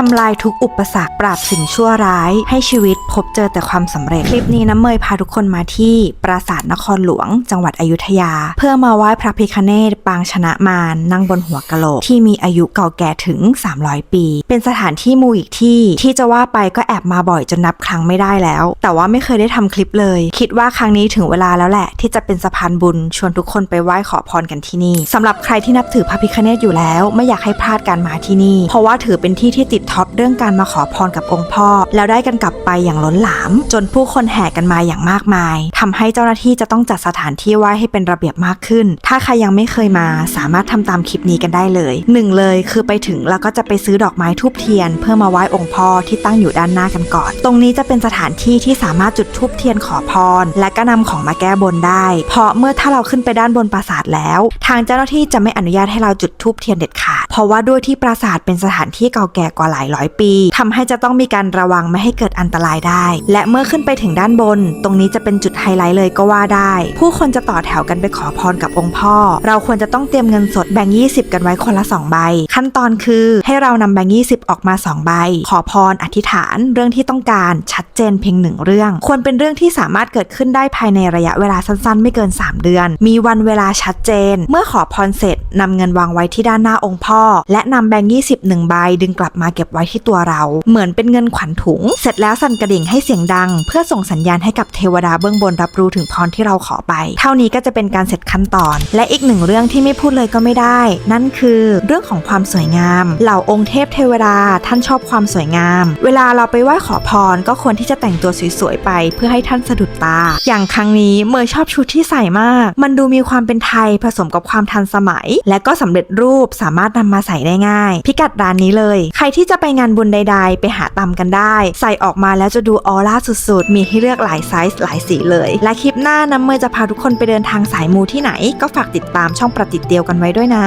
ทำลายทุกอุปสรรคปราบสิ่งชั่วร้าย ให้ชีวิตพบเจอแต่ความสำเร็จ คลิปนี้น้ำเมยพาทุกคนมาที่ปราสาทนครหลวง จังหวัดอยุธยา เพื่อมาไหว้พระพิคเนตปางชนะมารนั่งบนหัวกะโหลก ที่มีอายุเก่าแก่ถึง 300 ปี เป็นสถานที่มูอีกที่ ที่จะว่าไปก็แอบมาบ่อยจนนับครั้งไม่ได้แล้ว แต่ว่าไม่เคยได้ทำคลิปเลย คิดว่าครั้งนี้ถึงเวลาแล้วแหละ ที่จะเป็นสะพานบุญชวนทุกคนไปไหว้ขอพรกันที่นี่สำหรับใครที่นับถือพระพิคเนตอยู่แล้ว ไม่อยากให้พลาดการมาที่นี่ เพราะว่าถือเป็นที่ที่ติดท็อปเรื่องการมาขอพรกับองค์พ่อ แล้วได้กันกลับไปอย่างล้นหลาม จนผู้คนแห่กันมาอย่างมากมายทำให้เจ้าหน้าที่จะต้องจัดสถานที่ไหว้ให้เป็นระเบียบมากขึ้น ถ้าใครยังไม่เคยมาสามารถทำตามคลิปนี้กันได้เลยหนึ่งเลยคือไปถึงแล้วก็จะไปซื้อดอกไม้ทูบเทียน เพื่อมาไหว้องค์พ่อที่ตั้งอยู่ด้านหน้ากันก่อน ตรงนี้จะเป็นสถานที่ที่สามารถจุดทูบเทียนขอพร และก็นำของมาแก้บนได้ เพราะเมื่อถ้าเราขึ้นไปด้านบนปราสาทแล้ว ทางเจ้าหน้าที่จะไม่อนุญาตให้เราจุดทูบเทียนเด็ดขาด เพราะว่าด้วยที่ปราสาทเป็นสถานที่เก่าแก่กว่าลายร้อยปีทำให้จะต้องมีการระวังไม่ให้เกิดอันตรายได้ และเมื่อขึ้นไปถึงด้านบน ตรงนี้จะเป็นจุดไฮไลท์เลยก็ว่าได้ ผู้คนจะต่อแถวกันไปขอพรกับองค์พ่อ เราควรจะต้องเตรียมเงินสดแบ่ง20กันไว้คนละ2ใบ ขั้นตอนคือให้เรานำแบงค์20ออกมา2ใบ ขอพรอธิษฐานเรื่องที่ต้องการชัดเจนเพียงหนึ่งเรื่อง ควรเป็นเรื่องที่สามารถเกิดขึ้นได้ภายในระยะเวลาสั้นๆ ไม่เกิน 3 เดือน มีวันเวลาชัดเจน เมื่อขอพรเสร็จนำเงินวางไว้ที่ด้านหน้าองค์พ่อ และนำแบงค์20หนึ่งใบดึงกลับมาเก็บไว้ที่ตัวเรา เหมือนเป็นเงินขวัญถุง เสร็จแล้วสั่นกระดิ่งให้เสียงดัง เพื่อส่งสัญญาณให้กับเทวดาเบื้องบนรับรู้ถึงพรที่เราขอไป เท่านี้ก็จะเป็นการเสร็จขั้นตอน และอีกหนึ่งเรื่องที่ไม่พูดเลยก็ไม่ได้ นั่นคือเรื่องของความสวยงาม เหล่าองค์เทพเทวดาท่านชอบความสวยงาม เวลาเราไปไหว้ขอพรก็ควรที่จะแต่งตัวสวยๆไป เพื่อให้ท่านสะดุดตา อย่างครั้งนี้เมย์ชอบชุดที่ใส่มาก มันดูมีความเป็นไทยผสมกับความทันสมัย และก็สำเร็จรูปสามารถนำมาใส่ได้ง่าย พิกัดร้านนี้เลย ใครที่จะไปงานบุญใด ๆ ไปหาตำกันได้ ใส่ออกมาแล้วจะดูออร่าสุดๆ มีให้เลือกหลายไซส์หลายสีเลย และคลิปหน้าน้ำเมย์จะพาทุกคนไปเดินทางสายมูที่ไหน ก็ฝากติดตามช่องประติดเดียวกันไว้ด้วยนะ